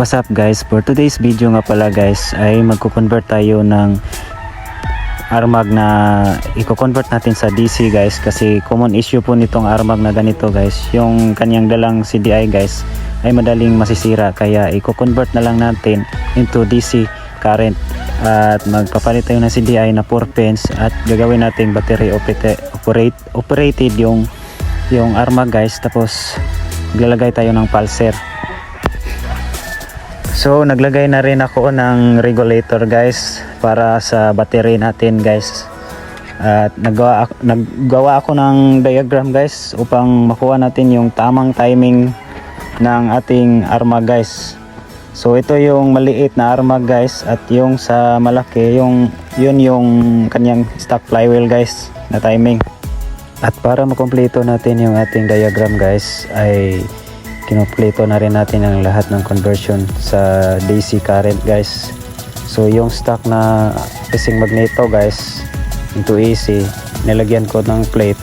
What's up guys? For today's video nga pala guys ay magko-convert tayo ng Armag na i-convert natin sa DC guys kasi common issue po nitong Armag na ganito guys. Yung kanyang dalang CDI guys ay madaling masisira kaya i-convert na lang natin into DC current. At magpapalit tayo ng CDI na 4 pins at gagawin natin battery operate, operate, operated yung yung Armag guys. Tapos maglalagay tayo ng pulser So naglagay na rin ako ng regulator guys para sa battery natin guys. At naggawa, ak- naggawa ako ng diagram guys upang makuha natin yung tamang timing ng ating arma guys. So ito yung maliit na arma guys at yung sa malaki yung yun yung kanyang stock flywheel guys na timing. At para makumpleto natin yung ating diagram guys ay kinumpleto na rin natin ang lahat ng conversion sa DC current guys. So yung stock na racing magneto guys into AC nilagyan ko ng plate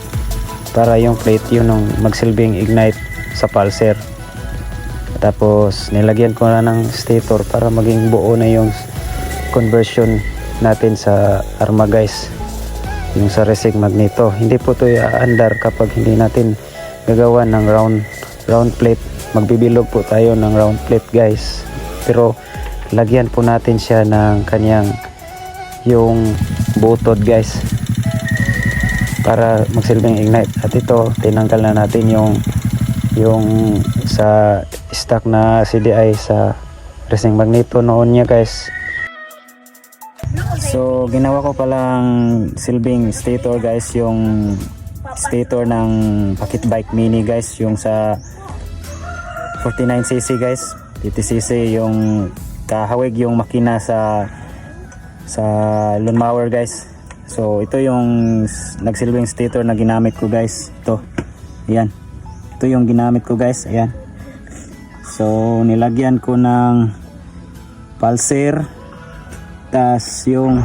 para yung plate yun ang magsilbing ignite sa pulser. Tapos nilagyan ko na ng stator para maging buo na yung conversion natin sa arma guys. Yung sa racing magneto. Hindi po to i-andar kapag hindi natin gagawa ng round round plate magbibilog po tayo ng round plate guys. Pero lagyan po natin siya ng kanyang yung butod guys. Para magsilbing ignite. At ito tinanggal na natin yung yung sa stock na CDI sa racing magneto noon niya guys. So ginawa ko palang silbing stator guys yung stator ng Pakit Bike Mini guys yung sa 49cc guys. 50cc yung kahawig yung makina sa sa lawnmower guys. So ito yung nagsilbing stator na ginamit ko guys. Ito. Ayan. Ito yung ginamit ko guys. Ayan. So nilagyan ko ng pulser tas yung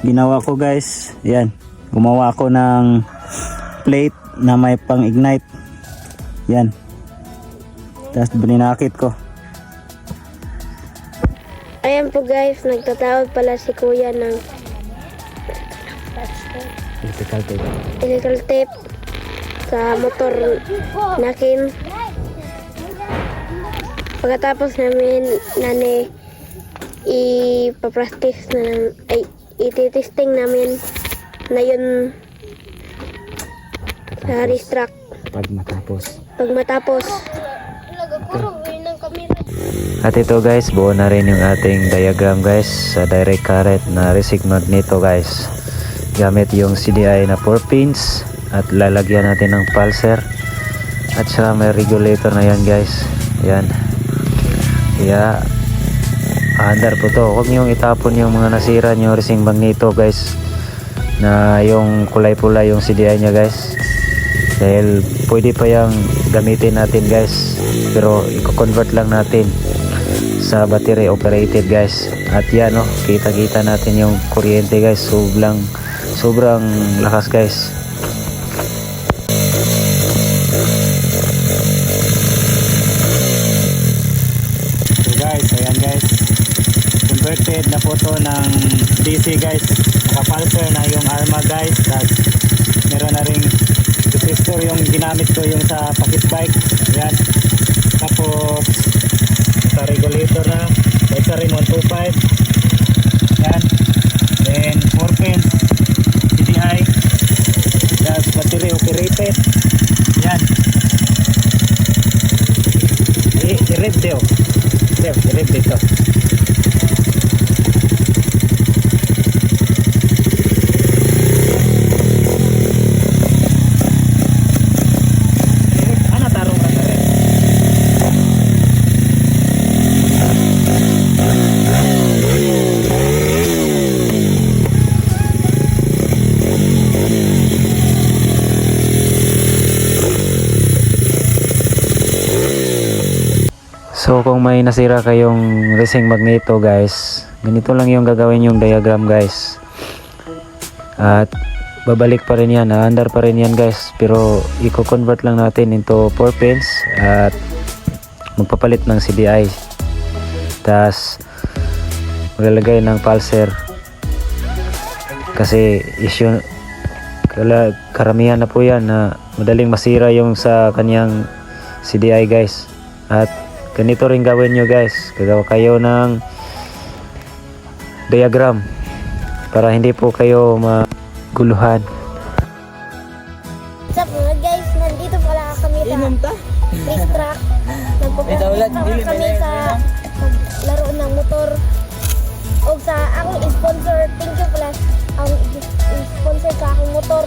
ginawa ko guys. Ayan. Gumawa ako ng plate na may pang ignite yan tapos bininakit ko. Ayan po guys, nagtatawag pala si kuya ng electrical tape. electrical tape sa motor nakin. Pagkatapos namin nani ipapractice na nam- ay ititesting namin na yun sa race track. pag matapos. Pag matapos, At ito guys, buo na rin yung ating diagram guys sa direct current na resig magneto guys. Gamit yung CDI na 4 pins at lalagyan natin ng pulser. At saka may regulator na yan guys. Yan. Kaya under po to. Huwag niyong itapon yung mga nasira nyo resing magneto guys. Na yung kulay pula yung CDI niya guys. Dahil pwede pa yung gamitin natin guys. Pero i-convert lang natin sa battery operated guys. At yan no kita kita natin yung kuryente guys. Sobrang sobrang lakas guys. So guys ayan guys. Converted na po to ng DC guys. Nakapulser na yung arma guys. At meron na ring resistor yung ginamit ko yung sa pakit bike. Ayan. Tapos sa regulator na may sa rin 125 yan then 4 pin CDI tapos battery operated. Yan i-rev rev i-rev dito So kung may nasira kayong racing magneto guys, ganito lang yung gagawin yung diagram guys. At babalik pa rin yan, under pa rin yan guys. Pero i-convert lang natin into 4 pins at magpapalit ng CDI tas maglalagay ng pulser kasi issue kala, karamihan na po yan na madaling masira yung sa kanyang CDI guys at ganito rin gawin nyo guys. Gagawa kayo ng diagram para hindi po kayo maguluhan. What's up mga guys? Nandito pala kami sa race track. Nagpapunta kami sa laro ng motor. O sa akong sponsor thank you pala. Ang sponsor sa akong motor.